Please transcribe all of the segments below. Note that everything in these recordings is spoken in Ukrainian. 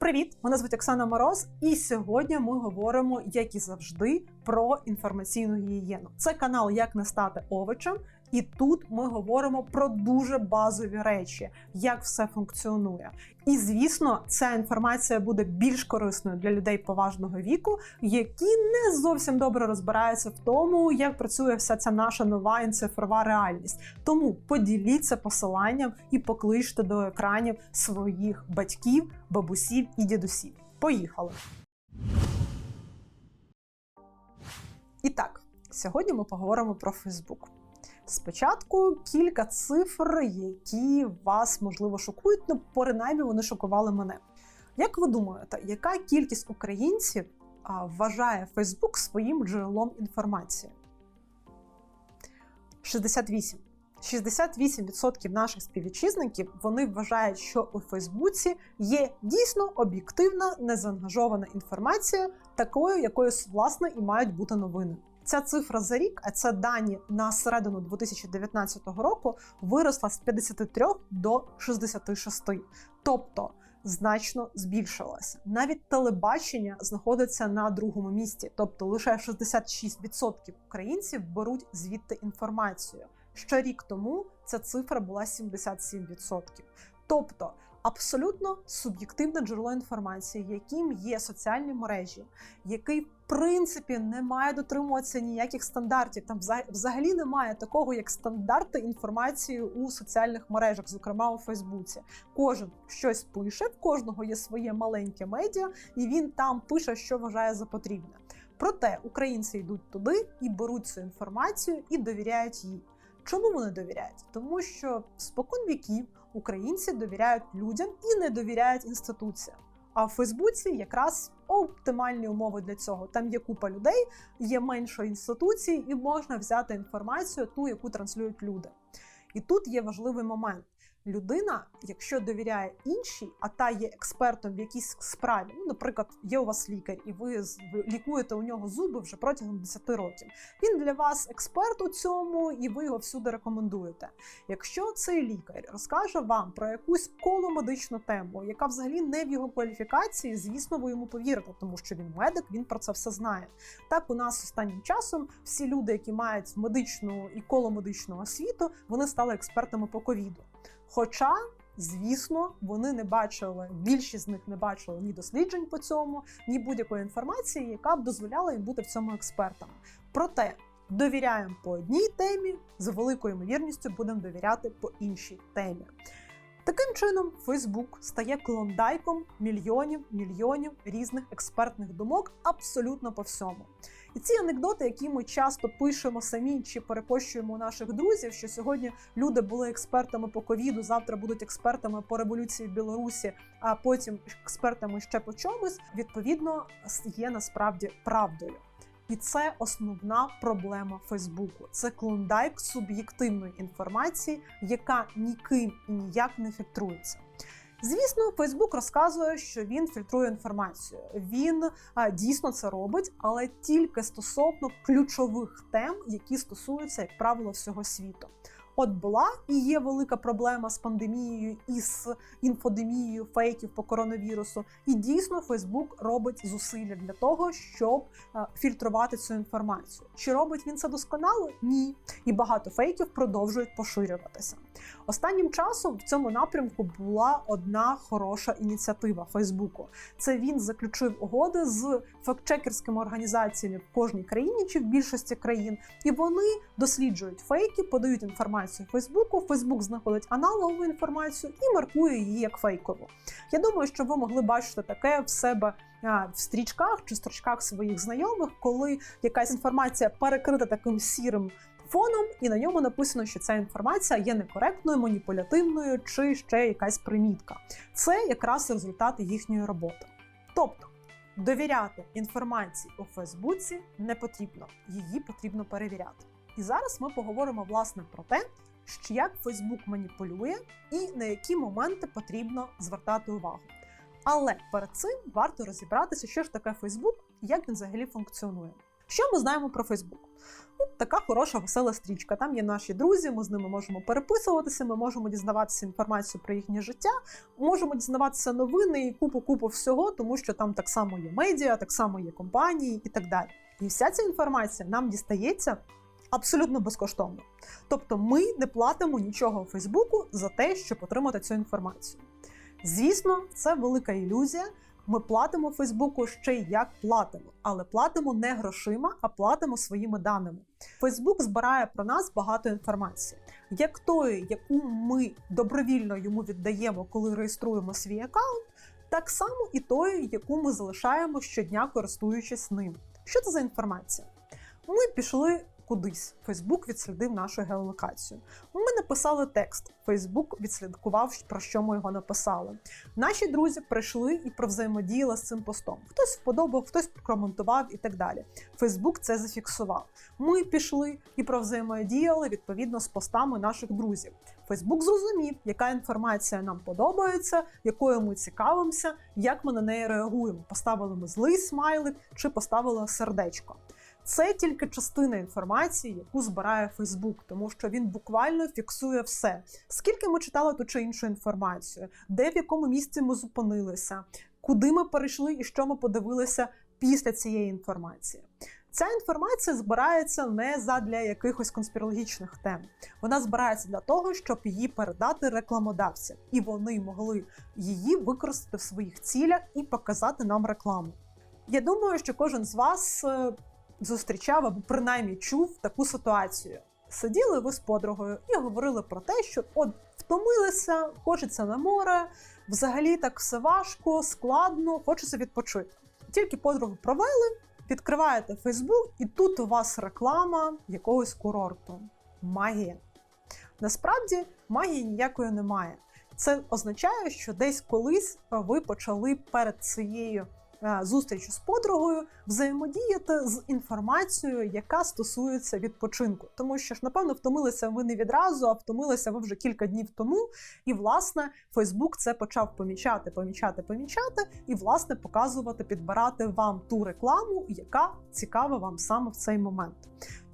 Привіт! Мене звуть Оксана Мороз, і сьогодні ми говоримо, як і завжди, про інформаційну гігієну. Це канал Як не стати овочем, і тут ми говоримо про дуже базові речі, як все функціонує. І звісно, ця інформація буде більш корисною для людей поважного віку, які не зовсім добре розбираються в тому, як працює вся ця наша нова інцифрова реальність. Тому поділіться посиланням і покличте до екранів своїх батьків, бабусів і дідусів. Поїхали! І так, сьогодні ми поговоримо про Фейсбук. Спочатку кілька цифр, які вас можливо шокують, ну принаймні вони шокували мене. Як ви думаєте, яка кількість українців а, вважає Фейсбук своїм джерелом інформації? 68. 68% наших співвітчизників вони вважають, що у Фейсбуці є дійсно об'єктивна, незаангажована інформація, такою, якою власне і мають бути новини. Ця цифра за рік, а це дані на середину 2019 року, виросла з 53 до 66. Тобто значно збільшилася. Навіть телебачення знаходиться на другому місці, тобто лише 66% українців беруть звідти інформацію. Ще рік тому ця цифра була 77%. Тобто абсолютно суб'єктивне джерело інформації, яким є соціальні мережі, який в принципі не має дотримуватися ніяких стандартів. Там взагалі немає такого, як стандарти інформації у соціальних мережах, зокрема у Фейсбуці. Кожен щось пише, в кожного є своє маленьке медіа, і він там пише, що вважає за потрібне. Проте українці йдуть туди і беруть цю інформацію і довіряють їй. Чому вони довіряють? Тому що спокон віків українці довіряють людям і не довіряють інституціям. А в Фейсбуці якраз оптимальні умови для цього. Там є купа людей, є менше інституцій, і можна взяти інформацію, ту, яку транслюють люди. І тут є важливий момент людина, якщо довіряє іншій, а та є експертом в якійсь справі, ну, наприклад, є у вас лікар, і ви лікуєте у нього зуби вже протягом 10 років. Він для вас експерт у цьому, і ви його всюди рекомендуєте. Якщо цей лікар розкаже вам про якусь коломедичну тему, яка взагалі не в його кваліфікації, звісно, ви йому повірите, тому що він медик, він про це все знає. Так у нас останнім часом всі люди, які мають медичну і коломедичну освіту, вони стали експертами по ковіду. Хоча, звісно, вони не бачили, більшість з них не бачили ні досліджень по цьому, ні будь-якої інформації, яка б дозволяла їм бути в цьому експертами. Проте довіряємо по одній темі, з великою ймовірністю будемо довіряти по іншій темі. Таким чином, Фейсбук стає клондайком мільйонів мільйонів різних експертних думок абсолютно по всьому. І ці анекдоти, які ми часто пишемо самі чи перепощуємо у наших друзів, що сьогодні люди були експертами по ковіду, завтра будуть експертами по революції в Білорусі, а потім експертами ще по чомусь, відповідно є насправді правдою. І це основна проблема Фейсбуку. Це клондайк суб'єктивної інформації, яка ніким і ніяк не фільтрується. Звісно, Фейсбук розказує, що він фільтрує інформацію. Він а, дійсно це робить, але тільки стосовно ключових тем, які стосуються, як правило, всього світу. От була і є велика проблема з пандемією і з інфодемією фейків по коронавірусу. І дійсно Фейсбук робить зусилля для того, щоб е, фільтрувати цю інформацію. Чи робить він це досконало? Ні. І багато фейків продовжують поширюватися. Останнім часом в цьому напрямку була одна хороша ініціатива Фейсбуку. Це він заключив угоди з фактчекерськими організаціями в кожній країні чи в більшості країн, і вони досліджують фейки, подають інформацію Фейсбуку. Фейсбук знаходить аналогову інформацію і маркує її як фейкову. Я думаю, що ви могли бачити таке в себе. В стрічках чи стрічках своїх знайомих, коли якась інформація перекрита таким сірим фоном, і на ньому написано, що ця інформація є некоректною, маніпулятивною чи ще якась примітка. Це якраз результат їхньої роботи. Тобто довіряти інформації у Фейсбуці не потрібно, її потрібно перевіряти. І зараз ми поговоримо власне про те, як Фейсбук маніпулює і на які моменти потрібно звертати увагу. Але перед цим варто розібратися, що ж таке Фейсбук і як він взагалі функціонує. Що ми знаємо про Фейсбук? Ну, така хороша, весела стрічка. Там є наші друзі, ми з ними можемо переписуватися, ми можемо дізнаватися інформацію про їхнє життя, можемо дізнаватися новини і купу-купу всього, тому що там так само є медіа, так само є компанії і так далі. І вся ця інформація нам дістається абсолютно безкоштовно. Тобто ми не платимо нічого Фейсбуку за те, щоб отримати цю інформацію. Звісно, це велика ілюзія. Ми платимо Фейсбуку ще й як платимо, але платимо не грошима, а платимо своїми даними. Фейсбук збирає про нас багато інформації, як тої, яку ми добровільно йому віддаємо, коли реєструємо свій аккаунт, так само і тої, яку ми залишаємо щодня, користуючись ним. Що це за інформація? Ми пішли кудись. Фейсбук відслідив нашу геолокацію. Ми написали текст. Фейсбук відслідкував, про що ми його написали. Наші друзі прийшли і провзаємодіяли з цим постом. Хтось вподобав, хтось прокоментував і так далі. Фейсбук це зафіксував. Ми пішли і провзаємодіяли відповідно з постами наших друзів. Фейсбук зрозумів, яка інформація нам подобається, якою ми цікавимося, як ми на неї реагуємо. Поставили ми злий смайлик чи поставили сердечко. Це тільки частина інформації, яку збирає Фейсбук, тому що він буквально фіксує все. Скільки ми читали ту чи іншу інформацію, де в якому місці ми зупинилися, куди ми перейшли і що ми подивилися після цієї інформації. Ця інформація збирається не задля якихось конспірологічних тем. Вона збирається для того, щоб її передати рекламодавцям, і вони могли її використати в своїх цілях і показати нам рекламу. Я думаю, що кожен з вас е, зустрічав або принаймні чув таку ситуацію. Сиділи ви з подругою і говорили про те, що от втомилися, хочеться на море, взагалі так все важко, складно, хочеться відпочити. Тільки подругу провели, відкриваєте Фейсбук, і тут у вас реклама якогось курорту. Магія. Насправді магії ніякої немає. Це означає, що десь колись ви почали перед цією зустрічі з подругою взаємодіяти з інформацією, яка стосується відпочинку. Тому що ж, напевно, втомилися ви не відразу, а втомилися ви вже кілька днів тому. І, власне, Фейсбук це почав помічати, помічати, помічати, і, власне, показувати, підбирати вам ту рекламу, яка цікава вам саме в цей момент.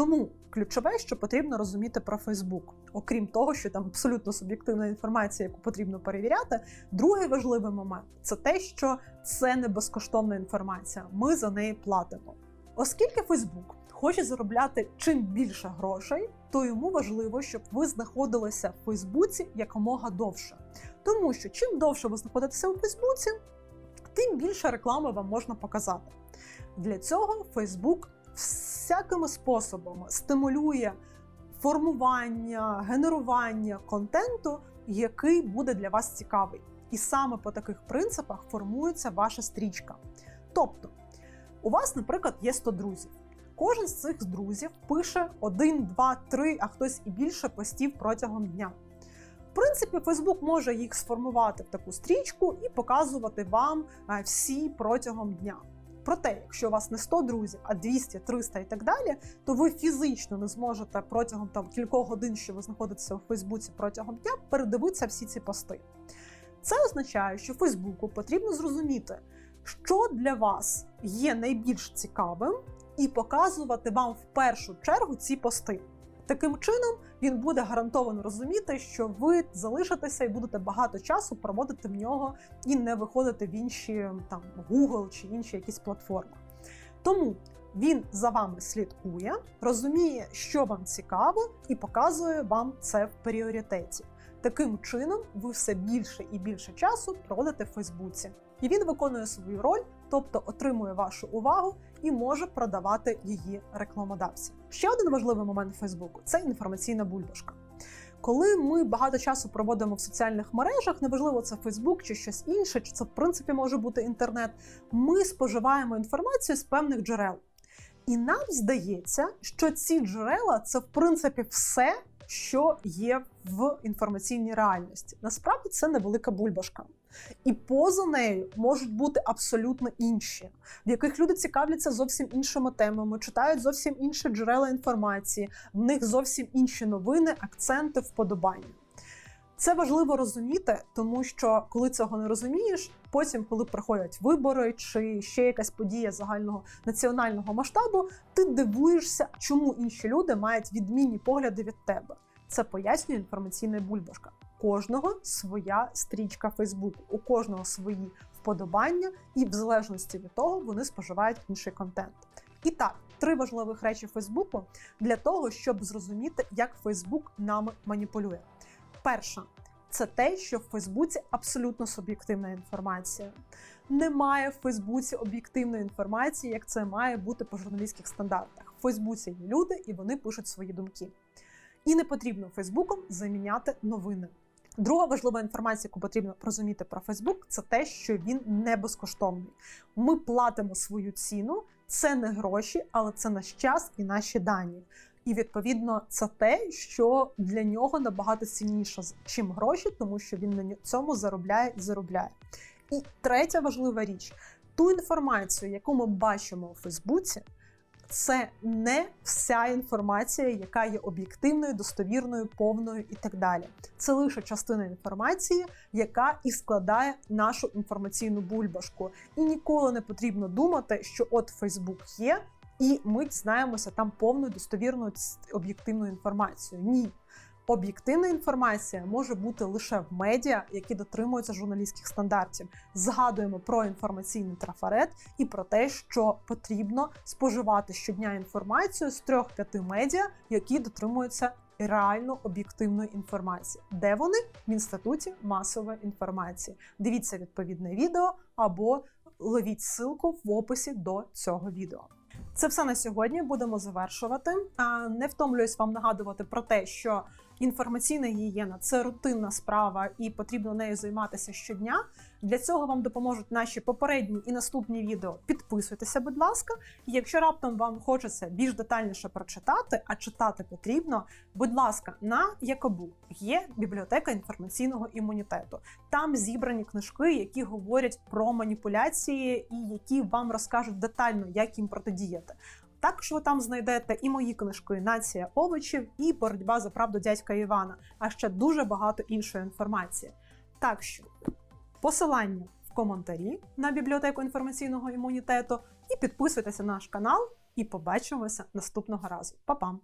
Тому ключове, що потрібно розуміти про Фейсбук окрім того, що там абсолютно суб'єктивна інформація, яку потрібно перевіряти. Другий важливий момент це те, що це не безкоштовна інформація. Ми за неї платимо. Оскільки Фейсбук хоче заробляти чим більше грошей, то йому важливо, щоб ви знаходилися в Фейсбуці якомога довше. Тому що чим довше ви знаходитеся у Фейсбуці, тим більше реклами вам можна показати. Для цього Фейсбук всякими способами стимулює формування, генерування контенту, який буде для вас цікавий. І саме по таких принципах формується ваша стрічка. Тобто, у вас, наприклад, є 100 друзів. Кожен з цих друзів пише 1, 2, 3, а хтось і більше постів протягом дня. В принципі, Facebook може їх сформувати в таку стрічку і показувати вам е, всі протягом дня. Проте, якщо у вас не 100 друзів, а 200, 300 і так далі, то ви фізично не зможете протягом там кількох годин, що ви знаходитеся у Фейсбуці протягом дня, передивитися всі ці пости. Це означає, що Фейсбуку потрібно зрозуміти, що для вас є найбільш цікавим, і показувати вам в першу чергу ці пости. Таким чином він буде гарантовано розуміти, що ви залишитеся і будете багато часу проводити в нього і не виходити в інші там Google чи інші якісь платформи. Тому він за вами слідкує, розуміє, що вам цікаво, і показує вам це в пріоритеті. Таким чином, ви все більше і більше часу проводите в Фейсбуці, і він виконує свою роль, тобто отримує вашу увагу і може продавати її рекламодавцям. Ще один важливий момент Фейсбуку це інформаційна бульбашка. Коли ми багато часу проводимо в соціальних мережах, неважливо це Фейсбук чи щось інше, чи це в принципі може бути інтернет. Ми споживаємо інформацію з певних джерел. І нам здається, що ці джерела це в принципі все, що є в інформаційній реальності. Насправді це невелика бульбашка. І поза нею можуть бути абсолютно інші, в яких люди цікавляться зовсім іншими темами, читають зовсім інші джерела інформації, в них зовсім інші новини, акценти, вподобання. Це важливо розуміти, тому що коли цього не розумієш, потім, коли приходять вибори чи ще якась подія загального національного масштабу, ти дивуєшся, чому інші люди мають відмінні погляди від тебе. Це пояснює інформаційна бульбашка. Кожного своя стрічка Фейсбуку, у кожного свої вподобання, і в залежності від того вони споживають інший контент. І так, три важливих речі Фейсбуку для того, щоб зрозуміти, як Фейсбук нами маніпулює. Перша це те, що в Фейсбуці абсолютно суб'єктивна інформація. Немає в Фейсбуці об'єктивної інформації, як це має бути по журналістських стандартах. В Фейсбуці є люди і вони пишуть свої думки. І не потрібно Фейсбуком заміняти новини. Друга важлива інформація, яку потрібно розуміти про Фейсбук, це те, що він не безкоштовний. Ми платимо свою ціну, це не гроші, але це наш час і наші дані. І відповідно це те, що для нього набагато цінніше, чим гроші, тому що він на цьому заробляє і заробляє. І третя важлива річ: ту інформацію, яку ми бачимо у Фейсбуці, це не вся інформація, яка є об'єктивною, достовірною, повною і так далі. Це лише частина інформації, яка і складає нашу інформаційну бульбашку. І ніколи не потрібно думати, що от Фейсбук є, і ми дізнаємося там повну достовірну об'єктивну інформацію. Ні. Об'єктивна інформація може бути лише в медіа, які дотримуються журналістських стандартів. Згадуємо про інформаційний трафарет і про те, що потрібно споживати щодня інформацію з трьох-п'яти медіа, які дотримуються реально об'єктивної інформації. Де вони в інституті масової інформації? Дивіться відповідне відео або ловіть ссылку в описі до цього відео. Це все на сьогодні. Будемо завершувати. Не втомлююсь вам нагадувати про те, що інформаційна гігієна це рутинна справа, і потрібно нею займатися щодня. Для цього вам допоможуть наші попередні і наступні відео. Підписуйтеся, будь ласка. Якщо раптом вам хочеться більш детальніше прочитати, а читати потрібно, будь ласка, на Якобу є бібліотека інформаційного імунітету. Там зібрані книжки, які говорять про маніпуляції і які вам розкажуть детально, як їм протидіяти. Також ви там знайдете і мої книжки Нація овочів і боротьба за правду дядька Івана, а ще дуже багато іншої інформації. Так що посилання в коментарі на бібліотеку інформаційного імунітету і підписуйтеся на наш канал, і побачимося наступного разу. Па-пам!